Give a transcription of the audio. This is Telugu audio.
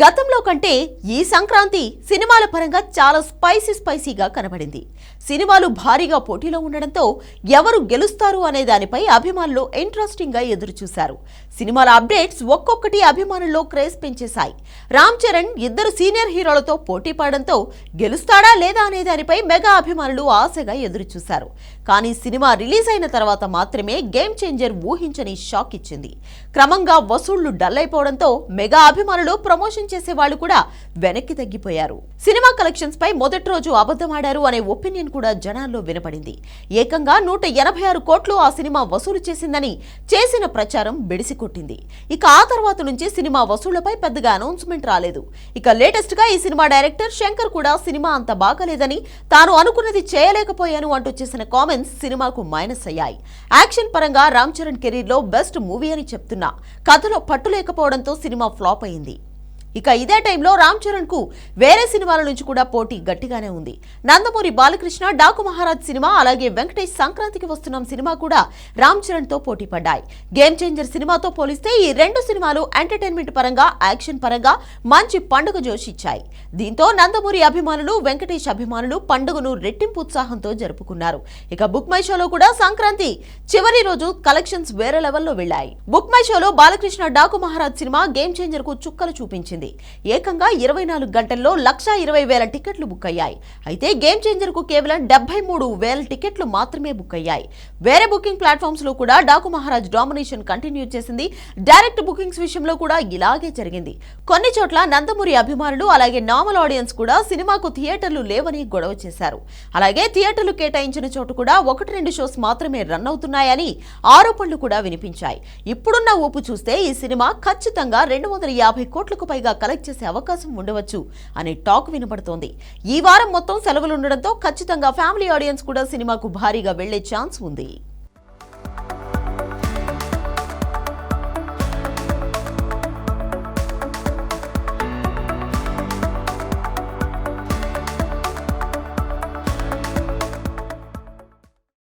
గతంలో కంటే ఈ సంక్రాంతి సినిమాల పరంగా చాలా స్పైసీ స్పైసీగా కనబడింది. సినిమాలు భారీగా పోటీలో ఉండడంతో ఎవరు గెలుస్తారు అనే దానిపై అభిమానులు ఇంట్రెస్టింగ్గా సినిమాల అప్డేట్స్ ఒక్కొక్కటి అభిమానుల్లో క్రేజ్ పెంచేశాయి. రామ్ చరణ్ ఇద్దరు సీనియర్ హీరోలతో పోటీ పడడంతో గెలుస్తాడా లేదా అనే దానిపై మెగా అభిమానులు ఆశగా ఎదురుచూశారు. కానీ సినిమా రిలీజ్ అయిన తర్వాత మాత్రమే గేమ్ చేంజర్ ఊహించని షాక్ ఇచ్చింది. క్రమంగా వసూళ్ళు డల్ అయిపోవడంతో మెగా అభిమానులు ప్రమోషన్ చేసే వాళ్ళు కూడా వెనక్కి తగ్గిపోయారు. సినిమా కలెక్షన్స్ పై మొదటి రోజు అబద్ధమాడారు అనే ఒపీనియన్ కూడా జనాల్లో వినపడింది. ఏకంగా నూట ఎనభై ఆరు కోట్లు ఆ సినిమా వసూలు చేసిందని చేసిన ప్రచారం బెడిసికొట్టింది. ఇక ఆ తర్వాత నుంచి సినిమా వసూళ్ళపై పెద్దగా అనౌన్స్మెంట్ రాలేదు. ఇక లేటెస్ట్గా ఈ సినిమా డైరెక్టర్ శంకర్ కూడా సినిమా అంత బాగలేదని తాను అనుకున్నది చేయలేకపోయాను అంటూ చేసిన కామెంట్స్ సినిమాకు మైనస్ అయ్యాయి. యాక్షన్ పరంగా రామ్ చరణ్ కెరీర్లో బెస్ట్ మూవీ అని చెప్తున్నా. కథలో పట్టు లేకపోవడంతో సినిమా ఫ్లాప్ అయింది. ఇక ఇదే టైంలో రామ్ చరణ్కు వేరే సినిమాల నుంచి కూడా పోటీ గట్టిగానే ఉంది. నందమూరి బాలకృష్ణ డాకు మహారాజ్ సినిమా అలాగే వెంకటేష్ సంక్రాంతికి వస్తున్నాం సినిమా కూడా రామ్ చరణ్తో పోటీ పడ్డాయి. గేమ్ చేంజర్ సినిమాతో పోలిస్తే ఈ రెండు సినిమాలు ఎంటర్టైన్మెంట్ పరంగా యాక్షన్ పరంగా మంచి పండుగ జోష్ ఇచ్చాయి దీంతో నందమూరి అభిమానులు వెంకటేష్ అభిమానులు పండుగను రెట్టింపు ఉత్సాహంతో జరుపుకున్నారు. ఇక బుక్ మై షోలో కూడా సంక్రాంతి చివరి రోజు కలెక్షన్స్ వేరే లెవెల్లో వెళ్ళాయి. బుక్ మై షోలో బాలకృష్ణ డాకు మహారాజ్ సినిమా గేమ్ చేంజర్కు చుక్కలు చూపించింది. ఏకంగా ఇరవై నాలుగు గంటల్లో లక్షా ఇరవై వేల టికెట్లు బుక్ అయ్యాయి. అయితే గేమ్ చేంజర్కు కేవలం డెబ్బై మూడు వేల టికెట్లు మాత్రమే బుక్ అయ్యాయి. వేరే బుకింగ్ ప్లాట్ఫామ్స్లో కూడా డాకు మహారాజ్ డామినేషన్ కంటిన్యూ చేసింది. డైరెక్ట్ బుకింగ్స్ విషయంలో కూడా ఇలాగే జరిగింది. కొన్ని చోట్ల నందమూరి అభిమానులు అలాగే నార్మల్ ఆడియన్స్ కూడా సినిమాకు థియేటర్లు లేవని గొడవ చేశారు. అలాగే థియేటర్లు కేటాయించిన చోటు కూడా ఒకటి రెండు షోస్ మాత్రమే రన్ అవుతున్నాయని ఆరోపణలు కూడా వినిపించాయి. ఇప్పుడున్న ఊపు చూస్తే ఈ సినిమా ఖచ్చితంగా రెండు వందల యాభై కోట్లకు పైగా కలెక్ట్ చేసే అవకాశం ఉండవచ్చు అనే టాక్ వినపడుతోంది. ఈ వారం మొత్తం సెలవులుండడంతో ఖచ్చితంగా ఫ్యామిలీ ఆడియన్స్ కూడా సినిమాకు భారీగా వెళ్ళే ఛాన్స్ ఉంది.